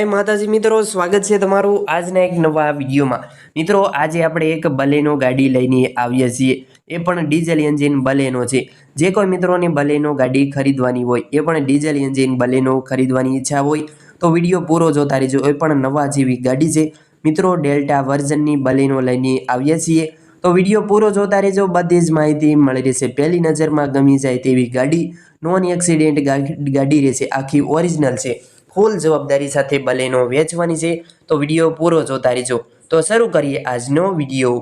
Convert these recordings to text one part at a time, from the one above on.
જય માતાજી, મિત્રો, સ્વાગત છે તમારું આજના એક નવા વિડીયોમાં. મિત્રો, આજે આપણે એક બલેનો ગાડી લઈને આવીએ છીએ. એ પણ ડીઝલ એન્જિન બલેનો છે. જે કોઈ મિત્રોને બલેનો ગાડી ખરીદવાની હોય, એ પણ ડીઝલ એન્જિન બલેનો ખરીદવાની ઈચ્છા હોય, તો વીડિયો પૂરો જોતા રહેજો. એ પણ નવા જેવી ગાડી છે. મિત્રો, ડેલ્ટા વર્ઝનની બલેનો લઈને આવીએ છીએ. તો વીડિયો પૂરો જોતા રહેજો. બધી જ માહિતી મળી રહેશે. પહેલી નજરમાં ગમી જાય તેવી ગાડી. નોન એક્સિડેન્ટ ગાડી રહેશે. આખી ઓરિજિનલ છે. ફૂલ જવાબદારી સાથે બલેનો વેચવાની છે. તો વીડિયો પૂરો જોતા રહેજો. તો શરૂ કરીએ આજનો વીડિયો.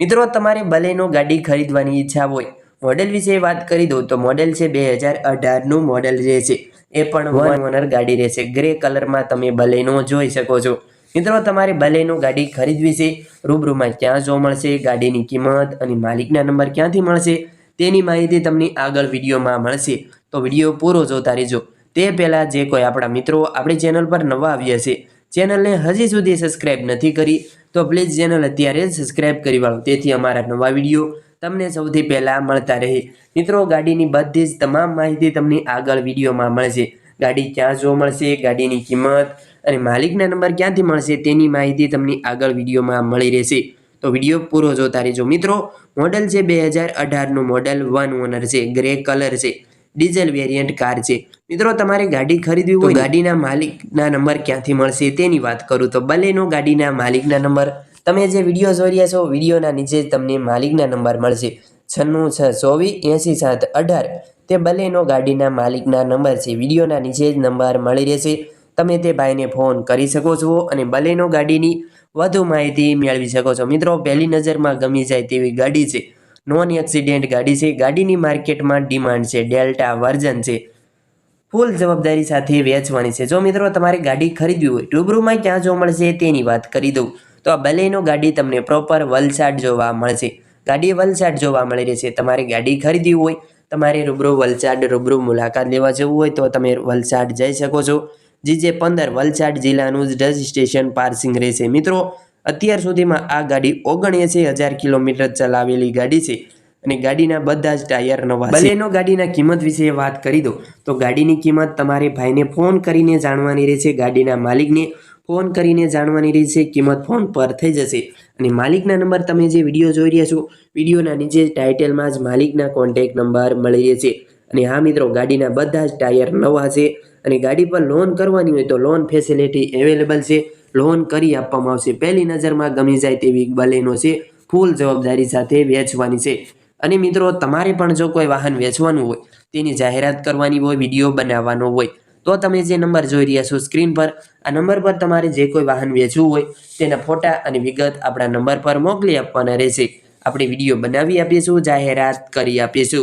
મિત્રો, તમારે બલેનો ગાડી ખરીદવાની ઈચ્છા હોય, મોડેલ વિશે વાત કરી દઉં તો મોડેલ છે બે હજાર અઢારનું મોડેલ રહેશે એ પણ વન ઓનર ગાડી રહેશે. ગ્રે કલરમાં તમે બલેનો જોઈ શકો છો. મિત્રો, તમારે બલેનો ગાડી ખરીદવી છે, રૂબરૂમાં ક્યાં જોવા મળશે, ગાડીની કિંમત અને માલિકના નંબર ક્યાંથી મળશે, તેની માહિતી તમને આગળ વિડીયોમાં મળશે. તો વીડિયો પૂરો જોતા રહેજો. તે પહેલાં જે કોઈ આપણા મિત્રો આપણી ચેનલ પર નવા આવ્યા છે, ચેનલને હજી સુધી સબસ્ક્રાઈબ નથી કરી, તો પ્લીઝ ચેનલ અત્યારે જ સબસ્ક્રાઇબ કરી વાળો, તેથી અમારા નવા વીડિયો તમને સૌથી પહેલાં મળતા રહે. મિત્રો, ગાડીની બધી જ તમામ માહિતી તમને આગળ વિડીયોમાં મળશે. ગાડી ક્યાં જોવા મળશે, ગાડીની કિંમત અને માલિકના નંબર ક્યાંથી મળશે તેની માહિતી તમને આગળ વિડીયોમાં મળી રહેશે. તો વીડિયો પૂરો જોતા રહેજો મિત્રો. મોડલ છે બે હજાર અઢારનું, મોડલ વન ઓનર છે, ગ્રે કલર છે, ડીઝલ વેરિયન્ટ કાર છે. મિત્રો, તમારે ગાડી ખરીદવી હોય ગાડીના માલિકના નંબર ક્યાંથી મળશે તેની વાત કરું. તો બલેનો ગાડીના માલિકના નંબર. તમે જે વીડિયો જોઈ રહ્યા છો, વિડીયોના નીચે તમને માલિકના નંબર મળશે. છન્નું છ, ચોવીસ, એંસી, સાત, અઢાર. તે બલેનો ગાડીના માલિકના નંબર છે. વિડીયોના નીચે જ નંબર મળી રહેશે. તમે તે ભાઈને ફોન કરી શકો છો અને બલેનો ગાડીની વધુ માહિતી મેળવી શકો છો. મિત્રો, પહેલી નજરમાં ગમી જાય તેવી ગાડી છે. નોન એક્સિડેન્ટ ગાડી છે. ગાડીની માર્કેટમાં ડિમાન્ડ છે. ડેલ્ટા વર્ઝન છે. ફૂલ જવાબદારી સાથે વેચવાની છે. જો મિત્રો, તમારે ગાડી ખરીદવી હોય, રૂબરૂમાં ક્યાં જોવા મળશે તેની વાત કરી દઉં. તો આ બલેનો ગાડી તમને પ્રોપર વલસાડ જોવા મળશે. ગાડી વલસાડ જોવા મળી રહેશે તમારે ગાડી ખરીદવી હોય, તમારે રૂબરૂ વલસાડ રૂબરૂ મુલાકાત લેવા જવું હોય, તો તમે વલસાડ જઈ શકો છો. જીજે પંદર વલસાડ જિલ્લાનું જ રજિસ્ટ્રેશન પાર્સિંગ રહેશે. મિત્રો, અત્યાર સુધીમાં આ ગાડી ઓગણએંસી હજાર કિલોમીટર ચલાવેલી ગાડી છે. અને ગાડીના બધા જ ટાયર નવા બલેનો ગાડીના કિંમત વિશે વાત કરી દો, તો ગાડીની કિંમત તમારે ભાઈને ફોન કરીને જાણવાની રહેશે, ગાડીના માલિકને ફોન કરીને જાણવાની રહેશે, કિંમત ફોન પર થઈ જશે. અને માલિકના નંબર તમે જે વીડિયો જોઈ રહ્યા છો, વિડીયોના નીચે ટાઇટલમાં જ માલિકના કોન્ટેક નંબર મળી રહેશે. અને હા મિત્રો, ગાડીના બધા જ ટાયર નવા છે અને ગાડી પર લોન કરવાની હોય તો લોન ફેસિલિટી અવેલેબલ છે. લોન કરી આપવામાં આવશે. પહેલી નજરમાં ગમી જાય તેવી બલેનો છે. ફૂલ જવાબદારી સાથે વેચવાની છે. અને મિત્રો, તમારે પણ જો કોઈ વાહન વેચવાનું હોય, તેની જાહેરાત કરવાની હોય, વીડિયો બનાવવાનો હોય, તો તમે જે નંબર જોઈ રહ્યા છો સ્ક્રીન પર, આ નંબર પર તમારે જે કોઈ વાહન વેચવું હોય, તેના ફોટા અને વિગત આપણા નંબર પર મોકલી આપવાના રહેશે. આપણે વીડિયો બનાવી આપીશું, જાહેરાત કરી આપીશું.